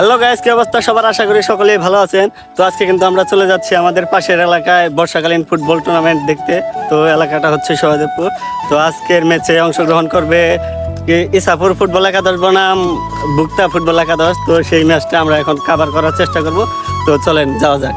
Hello guys কি অবস্থা? সবার আশা করি সকলেই ভালো আছেন। তো আজকে কিন্তু আমরা চলে যাচ্ছি আমাদের পাশের এলাকায় বর্ষাকালীন ফুটবল টুর্নামেন্ট দেখতে। তো এলাকাটা হচ্ছে সহদেবপুর। তো আজকের ম্যাচে অংশগ্রহণ করবে ইসাপুর ফুটবল একাদশ বনাম বুক্তা ফুটবল একাদশ। তো সেই ম্যাচটা আমরা এখন কাভার করার চেষ্টা করব। তো চলেন, যাওয়া যাক।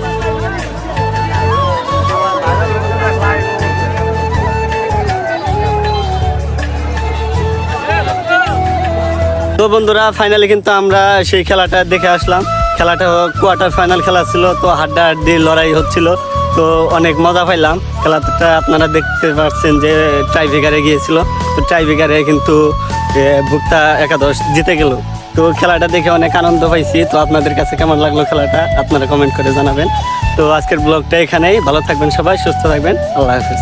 তো বন্ধুরা ফাইনালি কিন্তু আমরা সেই খেলাটা দেখে আসলাম। খেলাটা কোয়ার্টার ফাইনাল খেলা ছিল, তো হাড্ডা হাড্ডি লড়াই হচ্ছিল, তো অনেক মজা পাইলাম। খেলাটা আপনারা দেখতে পাচ্ছেন যে টাইব্রেকারে গিয়েছিল, তো টাইব্রেকারে কিন্তু ভুক্তা একাদশ জিতে গেল। তো খেলাটা দেখে অনেক আনন্দ পাইছি, তো আপনাদের কাছে কেমন লাগল খেলাটা, আপনারা কমেন্ট করে জানাবেন। তো আজকের ব্লগটা এখানেই, ভালো থাকবেন সবাই, সুস্থ থাকবেন, আল্লাহ হাফিজ।